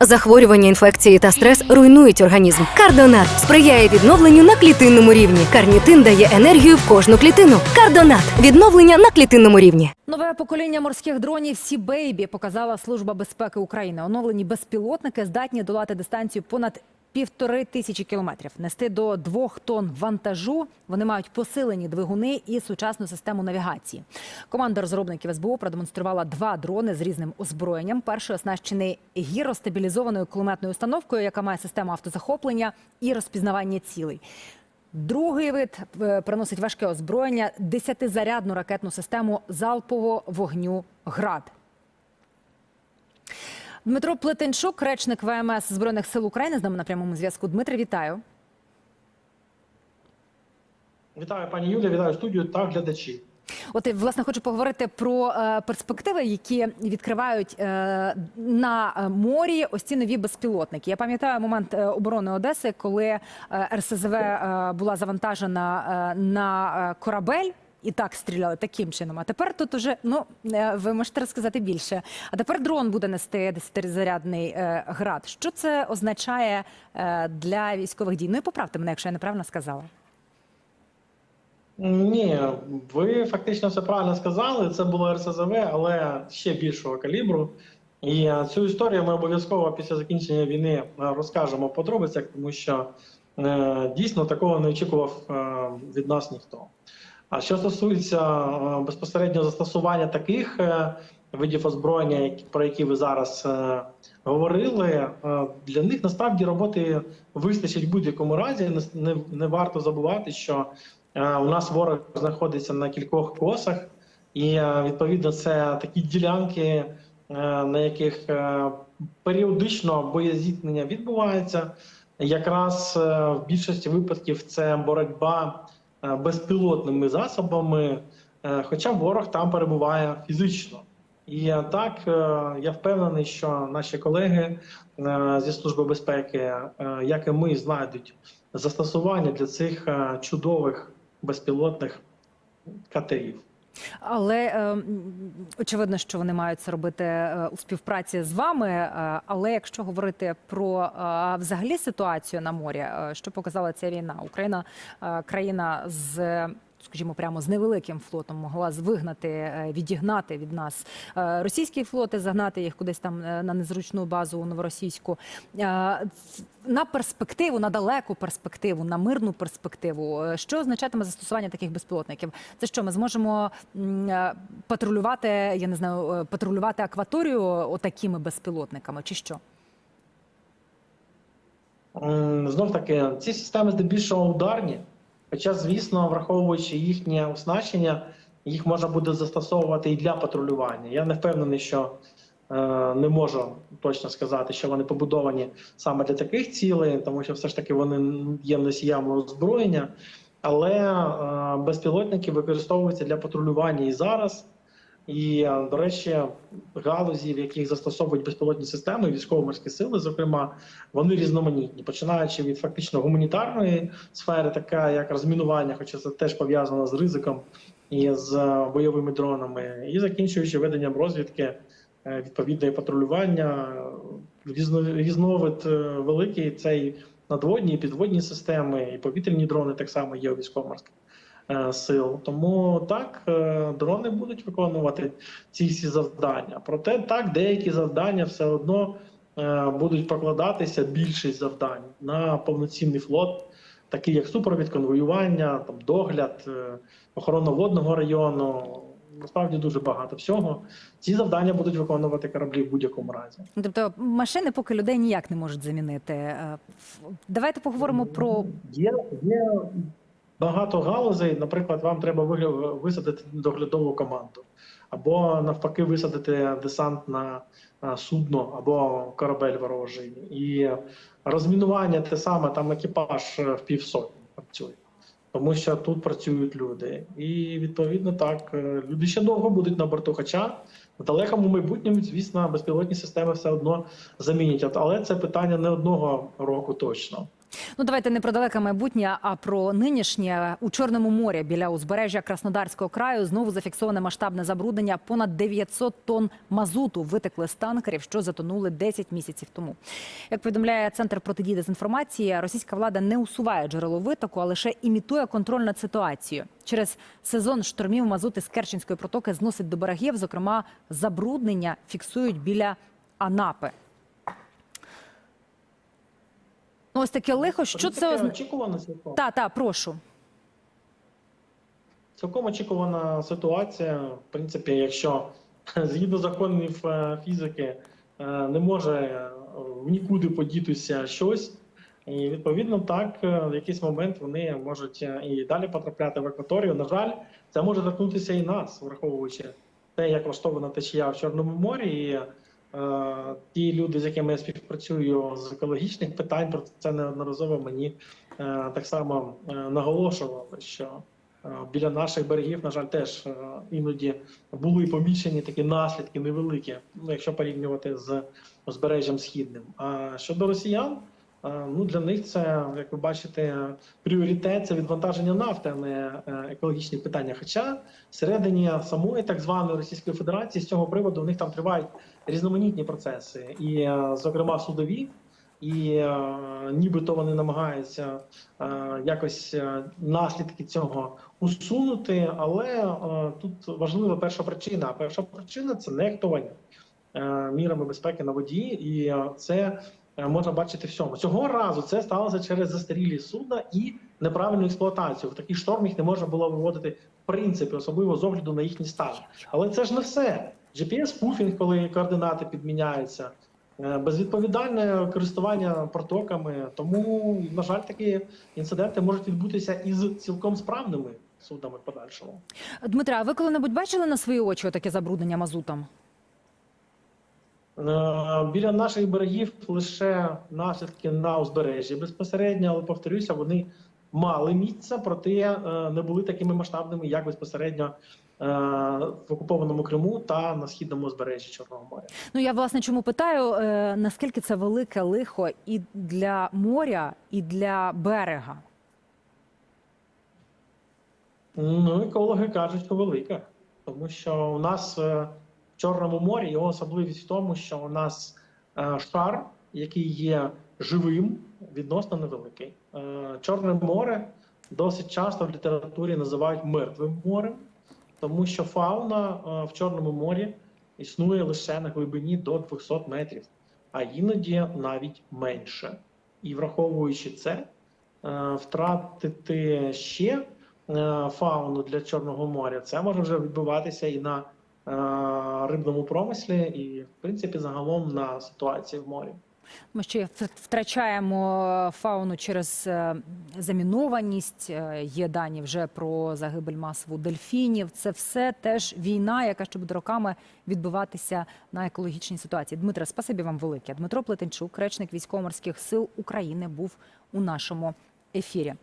Захворювання, інфекції та стрес руйнують організм. Кардонат сприяє відновленню на клітинному рівні. Карнітин дає енергію в кожну клітину. Кардонат відновлення на клітинному рівні. Нове покоління морських дронів Сі Бейбі показала Служба безпеки України. Оновлені безпілотники здатні долати дистанцію понад півтори тисячі кілометрів, нести до двох тонн вантажу. Вони мають посилені двигуни і сучасну систему навігації. Команда розробників СБУ продемонструвала два дрони з різним озброєнням. Перший оснащений гіростабілізованою кулеметною установкою, яка має систему автозахоплення і розпізнавання цілей. Другий вид е, приносить важке озброєння – десятизарядну ракетну систему залпового вогню «Град». Дмитро Плетенчук, речник ВМС Збройних сил України, з нами на прямому зв'язку. Дмитре, вітаю. Вітаю, пані Юлія, вітаю студію та глядачі. От власне хочу поговорити про е, перспективи, які відкривають е, на морі ось ці нові безпілотники. Я пам'ятаю момент е, оборони Одеси, коли РСЗВ е, була завантажена е, на корабель. І так стріляли таким чином. А тепер тут уже ну е, ви можете розказати більше. А тепер дрон буде нести десятизарядний е, град. Що це означає е, для військових дій? Ну і поправте мене, якщо я неправильно сказала. Ні, ви фактично все правильно сказали. Це було РСЗВ, але ще більшого калібру. І цю історію ми обов'язково після закінчення війни розкажемо в подробицях, тому що е, дійсно такого не очікував е, від нас ніхто. А що стосується е, безпосередньо застосування таких е, видів озброєння, про які ви зараз е, говорили, для них насправді роботи вистачить в будь-якому разі. Не, варто забувати, що у нас ворог знаходиться на кількох косах, і відповідно це такі ділянки, на яких періодично боєзіткнення відбувається. Якраз в більшості випадків це боротьба безпілотними засобами, е, хоча ворог там перебуває фізично. І е, так е, я впевнений, що наші колеги е, зі служби безпеки, е, як і ми, знайдуть застосування для цих е, чудових безпілотних катерів. Але е, очевидно, що вони мають це робити е, у співпраці з вами. е, Але якщо говорити про е, взагалі ситуацію на морі, що показала ця війна? Україна країна з. Скажімо, прямо з невеликим флотом могла вигнати, е, відігнати від нас е, російські флоти, загнати їх кудись там е, на незручну базу новоросійську. Е, На перспективу, на далеку перспективу, на мирну перспективу, що означатиме застосування таких безпілотників? Це що ми зможемо патрулювати, я не знаю, патрулювати акваторію отакими безпілотниками, чи що? Знов таки, ці системи здебільшого ударні, хоча, звісно, враховуючи їхнє оснащення, їх можна буде застосовувати і для патрулювання. Я не впевнений, що е, не можу точно сказати, що вони побудовані саме для таких цілей, тому що все ж таки вони є носіями озброєння. Але е, безпілотники використовуються для патрулювання і зараз. І, е, до речі, галузі, в яких застосовують безпілотні системи, військово-морські сили, зокрема, вони різноманітні, починаючи від фактично гуманітарної сфери, така як розмінування, хоча це теж пов'язано з ризиком і з е, бойовими дронами, і закінчуючи веденням розвідки, е, відповідне патрулювання, різно, різновид великий цей надводні і підводні системи, і повітряні дрони так само є у військово-морських сил. Тому так, е, дрони будуть виконувати ці всі завдання. Проте так, деякі завдання все одно е, будуть покладатися більшість завдань на повноцінний флот, такий як супровід, конвоювання, там догляд, е, охорона водного району. Насправді дуже багато всього. Ці завдання будуть виконувати кораблі в будь-якому разі. Ну, Тобто машини поки людей ніяк не можуть замінити. Е, Давайте поговоримо про Є, є багато галузей. Наприклад, вам треба висадити доглядову команду, або навпаки, висадити десант на судно або корабель ворожий. І розмінування те саме, там екіпаж е, в півсотні працює. Тому що тут працюють люди, і відповідно так е, люди ще довго будуть на борту. Хоча в далекому майбутньому, звісно, безпілотні системи все одно замінять. Але це питання не одного року точно. Ну давайте не про далеке майбутнє, а про нинішнє у Чорному морі біля узбережжя Краснодарського краю знову зафіксоване масштабне забруднення. Понад 900 тонн мазуту витекли з танкерів, що затонули 10 місяців тому. Як повідомляє центр протидії дезінформації, російська влада не усуває джерело витоку, а лише імітує контроль над ситуацією. Через сезон штормів мазут із Керченської протоки зносить до берегів. Зокрема, забруднення фіксують біля Анапи. Ну, ось таке лихо. Що це означає? очікувано цілком. Та, та, прошу. Цілком очікувана ситуація. В принципі, якщо згідно законів е, фізики е, не може е, в нікуди подітися щось, і відповідно так в якийсь момент вони можуть і далі потрапляти в акваторію. На жаль, це може торкнутися і нас, враховуючи те, як влаштована течія в Чорному морі. І, ті люди, з якими я співпрацюю з екологічних питань, про це неодноразово мені е, так само е, наголошували, що Е, Біля наших берегів, на жаль, теж е, іноді були помічені такі наслідки невеликі, ну, якщо порівнювати з узбережжям східним. А щодо росіян, е, ну для них це, як ви бачите, пріоритет це відвантаження нафти, а не е, екологічні питання. Хоча всередині самої так званої Російської Федерації з цього приводу в них там тривають різноманітні процеси, і, е, зокрема, судові. І е, нібито вони намагаються е, якось е, наслідки цього усунути. Але е, тут важлива перша причина. Перша причина це нехтування е, мірами безпеки на воді, і е, це е, можна бачити всьому. Цього разу це сталося через застарілі судна і неправильну експлуатацію. В такий шторм їх не можна було виводити в принципі, особливо з огляду на їхній стан. Але це ж не все. GPS-пуфінг, коли координати підміняються. Е, Безвідповідальне користування протоками, тому на жаль, такі інциденти можуть відбутися із цілком справними судами подальшому. Дмитре, а ви коли-небудь бачили на свої очі таке забруднення мазутом? Е, Біля наших берегів лише наслідки на узбережжі безпосередньо, але повторюся, вони мали місце, проте е, не були такими масштабними, як безпосередньо е, в окупованому Криму та на східному узбережжі Чорного моря. Ну я власне чому питаю, е, наскільки це велике лихо і для моря, і для берега? Ну, екологи кажуть, що велика, тому що у нас Чорному морі його особливість в тому, що у нас е, шар, який є живим, відносно невеликий. Е, Чорне море досить часто в літературі називають мертвим морем, тому що фауна е, в Чорному морі існує лише на глибині до 200 метрів, а іноді навіть менше. І враховуючи це, втратити ще фауну для Чорного моря, це може вже відбуватися і на рибному промислі, і в принципі загалом на ситуації в морі. Ми ще втрачаємо фауну через е, замінованість. Е, Є дані вже про загибель масову дельфінів. Це все теж війна, яка ще буде роками відбуватися на екологічній ситуації. Дмитре, спасибі вам велике. Дмитро Плетенчук, речник військово-морських сил України, був у нашому ефірі.